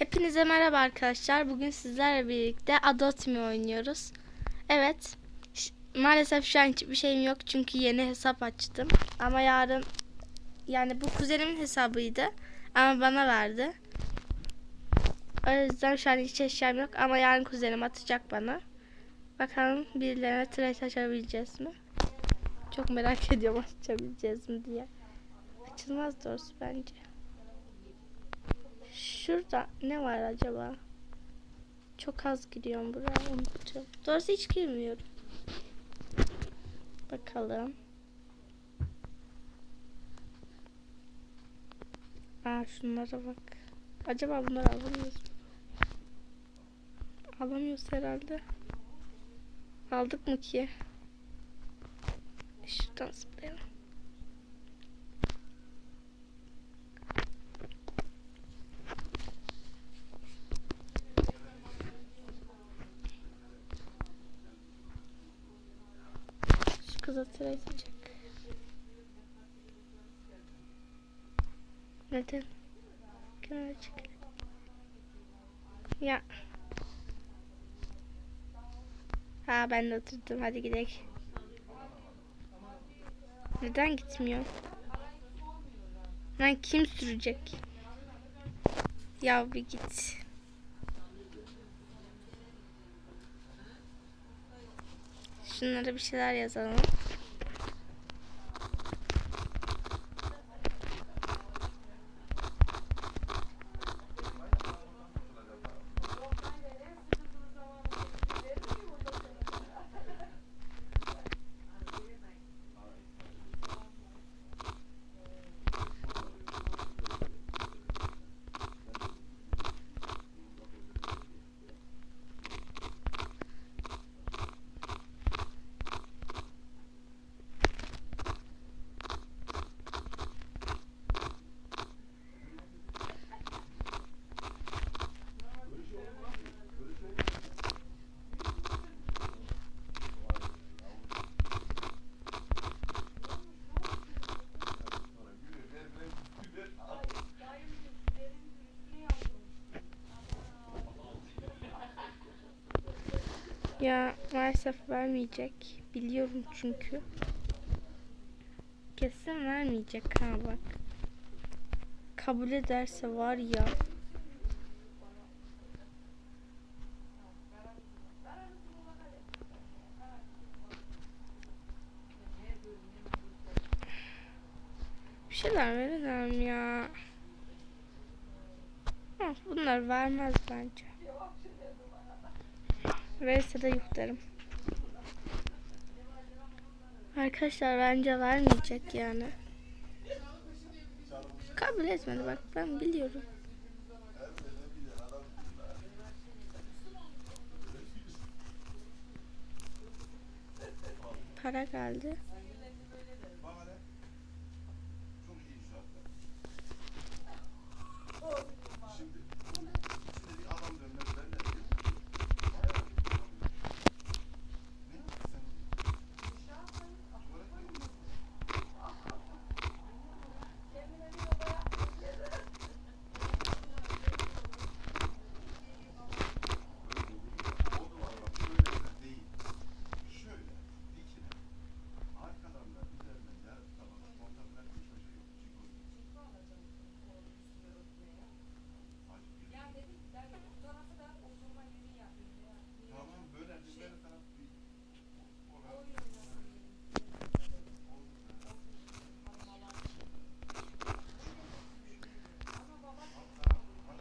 Hepinize merhaba arkadaşlar. Bugün sizlerle birlikte Adotmi oynuyoruz. Evet. Maalesef şu an hiçbir şeyim yok çünkü yeni hesap açtım. Ama yarın yani bu kuzenimin hesabıydı ama bana verdi. O yüzden şu an hiç eşyam yok ama yarın kuzenim atacak bana. Bakalım birilerine trade açabileceğiz mi? Çok merak ediyorum açabileceğiz mi diye. Açılmaz doğrusu bence. Şurada ne var acaba? Çok az giriyorum buraya unuttum. Doğrusu hiç girmiyorum. Bakalım. Aa şunlara bak. Acaba bunları alamıyoruz? Alamıyoruz herhalde. Aldık mı ki? Şuradan zıplayalım. Edecek. Neden? Kenara çekelim. Ya. Ha ben de oturdum. Hadi gidelim. Neden gitmiyor? Lan kim sürecek? Ya bir git. Şunlara bir şeyler yazalım. Ya maalesef vermeyecek. Biliyorum çünkü. Kesin vermeyecek ha bak. Kabul ederse var ya. Bir şeyler verelim ya. Ha, bunlar vermez bence. Verirse de yuh derim. Arkadaşlar bence vermeyecek yani. Kabul etmedi bak ben biliyorum. Para geldi.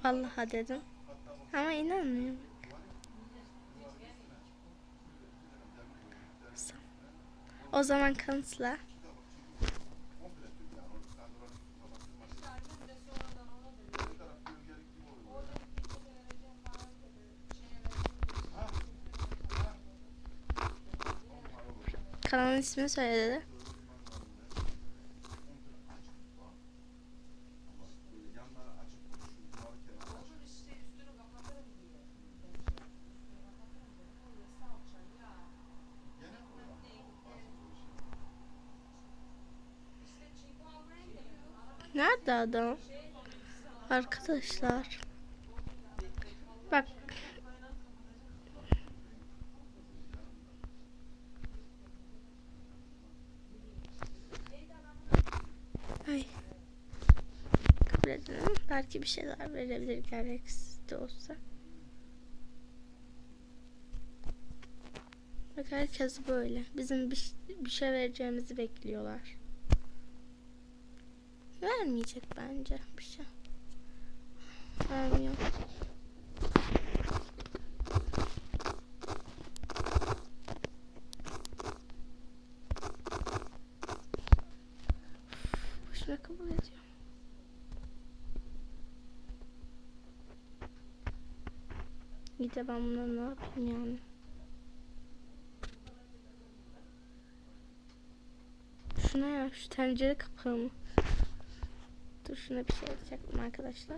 Vallahi dedim. Ama inanmıyorum. O zaman kanıtla. Kanalın ismini söyle dedi. Nerede adam? Arkadaşlar. Bak. Ay. Kabul edelim. Belki bir şeyler verebilir gereksiz de olsa. Bak herkes böyle. Bizim bir, bir şey vereceğimizi bekliyorlar. Vermeyecek bence bir şey. Vermiyor. Boşuna kabul ediyor. İyi de ben buna ne yapayım yani? Şuna ya şu tencere kapağı mı? Dur şuna bir şey yapacaktım arkadaşlar.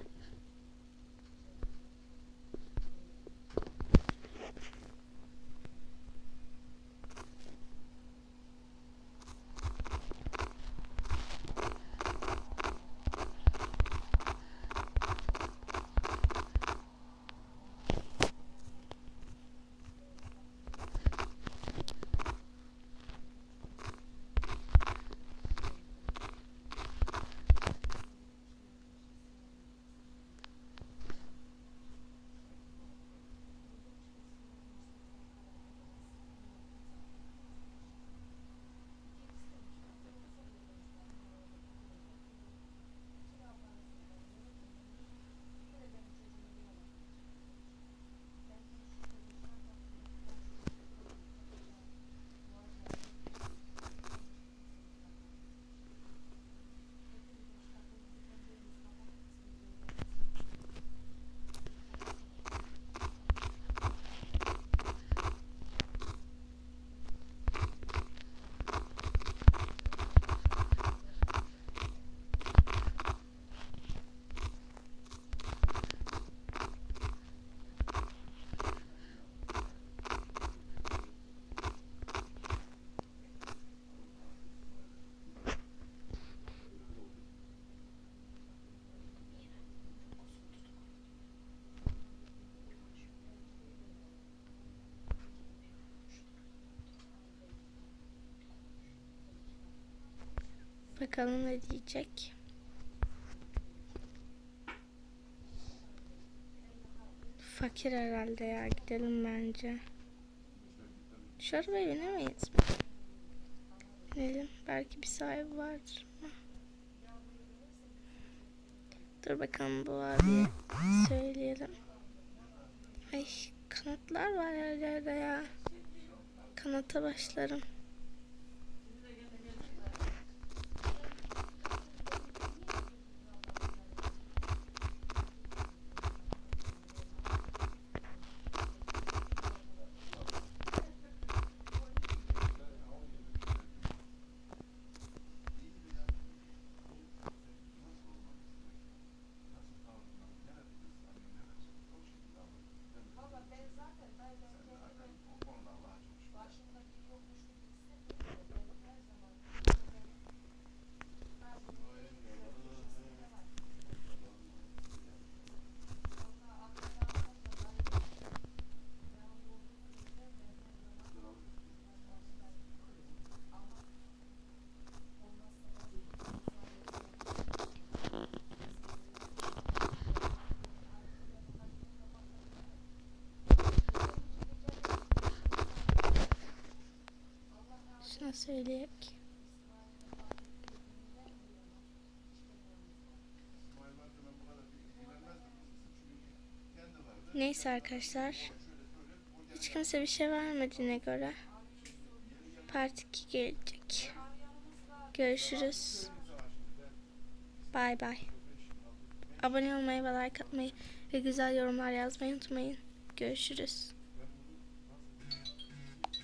Bakalım ne diyecek. Fakir herhalde ya gidelim bence. Şu arabaya binemeyiz mi? Binelim. Belki bir sahibi vardır. Dur bakalım bu abiye söyleyelim. Ay kanatlar var her yerde ya. Kanata başlarım. Şuna söyleyek. Neyse arkadaşlar. Hiç kimse bir şey vermediğine göre Part 2 gelecek. Görüşürüz. Bay bay. Abone olmayı ve like atmayı ve güzel yorumlar yazmayı unutmayın. Görüşürüz.